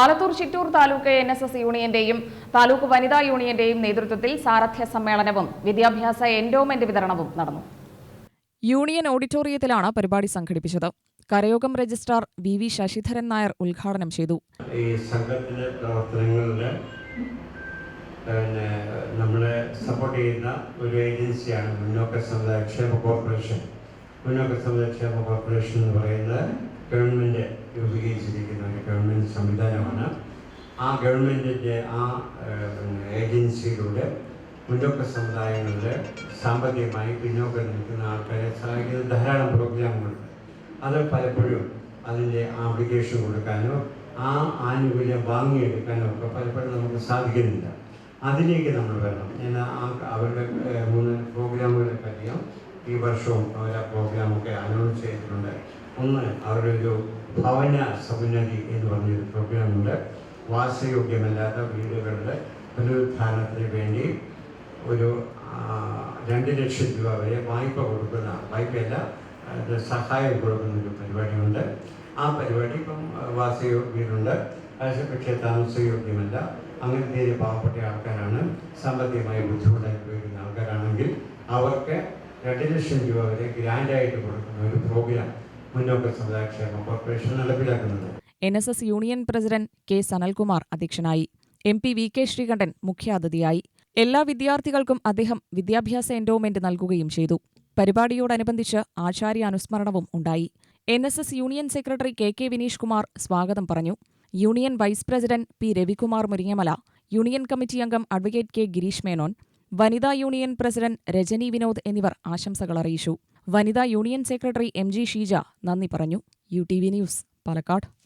Alathur Chittur taluk N S S യൂണിയന്റെയും taluk വനിതാ യൂണിയന്റെയും നേതൃത്വത്തിൽ സാരഥ്യ സമ്മേളനവും വിദ്യാഭ്യാസ എൻഡോമെന്റ് വിതരണവും നടന്നു. യൂണിയൻ ഓഡിറ്റോറിയത്തിലാണ് പരിപാടി സംഘടിപ്പിച്ചത്. കരയോഗം registrar V V Sasidharan Nair ഉദ്ഘാടനം ചെയ്തു. ഈ പ്രവർത്തനങ്ങളിൽ നമ്മളെ സപ്പോർട്ട് ചെയ്യുന്ന ഒരു ഏജൻസിയാണ് മുന്നോക്ക സമുദായ ക്ഷേമ കോർപ്പറേഷൻ മുന്നോക്ക സമുദായ ക്ഷേമ കോർപ്പറേഷൻ എന്ന് പറയുന്നത് ഗവൺമെന്റ് രൂപീകരിച്ചിരിക്കുന്ന ഒരു ഗവൺമെന്റ് സംവിധാനമാണ്. ആ ഗവൺമെന്റിന്റെ ആ ഏജൻസിയിലൂടെ മുന്നോക്ക സമുദായങ്ങളിൽ സാമ്പത്തികമായി പിന്നോക്കം നിൽക്കുന്ന ആൾക്കാരെ സഹായിക്കുന്ന ധാരാളം പ്രോഗ്രാമുകളുണ്ട് അത് പലപ്പോഴും അതിന്റെ ആപ്ലിക്കേഷൻ കൊടുക്കാനോ ആ ആനുകൂല്യം വാങ്ങിയെടുക്കാനോ ഒക്കെ പലപ്പോഴും നമുക്ക് സാധിക്കുന്നില്ല. അതിലേക്ക് നമ്മൾ വരണം. ഞാൻ ആ അവരുടെ മൂന്ന് പ്രോഗ്രാമുകളെ പറ്റിയും ഈ വർഷവും അവർ ആ പ്രോഗ്രാമൊക്കെ അനൗൺസ് ചെയ്തിട്ടുണ്ട്. ഒന്ന് അവരുടെ ഒരു ഭവന സമുന്നതി എന്ന് പറഞ്ഞൊരു പ്രോഗ്രാമുണ്ട് വാസയോഗ്യമല്ലാത്ത വീടുകളുടെ പുനരുദ്ധാരണത്തിന് വേണ്ടി ഒരു രണ്ട് ലക്ഷം രൂപ വരെ വായ്പ കൊടുക്കുന്ന വായ്പയല്ല സഹായം കൊടുക്കുന്ന ഒരു പരിപാടിയുണ്ട്. ആ പരിപാടി ഇപ്പം വാസയോഗ്യമുണ്ട് പക്ഷേ താമസയോഗ്യമല്ല. അങ്ങനത്തെ പാവപ്പെട്ട ആൾക്കാരാണ്. സാമ്പത്തികമായി ബുദ്ധിമുട്ട് അനുഭവിക്കുന്ന ആൾക്കാരാണെങ്കിൽ അവർക്ക് രണ്ട് ലക്ഷം രൂപ വരെ ഗ്രാൻഡായിട്ട് കൊടുക്കുന്ന ഒരു പ്രോഗ്രാം മുന്നോക്ക സമുദായ ക്ഷേമ കോർപ്പറേഷൻ നടപ്പിലാക്കുന്നത് N S S union president K Sanalkumar അധ്യക്ഷനായി. M P V K Sreekandan മുഖ്യാതിഥിയായി. എല്ലാ വിദ്യാർത്ഥികൾക്കും അദ്ദേഹം വിദ്യാഭ്യാസ എൻഡോമെന്റ് നൽകുകയും ചെയ്തു. പരിപാടിയോടനുബന്ധിച്ച് ആചാര്യ അനുസ്മരണവും ഉണ്ടായി. N S S union secretary K K Vineesh Kumar സ്വാഗതം പറഞ്ഞു. Union vice president P Ravikumar Muringamala. Union committee അംഗം അഡ്വക്കേറ്റ് കെ ഗിരീഷ് മേനോൻ. വനിതാ യൂണിയൻ പ്രസിഡന്റ് രജനി വിനോദ് എന്നിവർ ആശംസകൾ അറിയിച്ചു. വനിതാ union secretary M G Sheeja നന്ദി പറഞ്ഞു. U T V news Palakkad.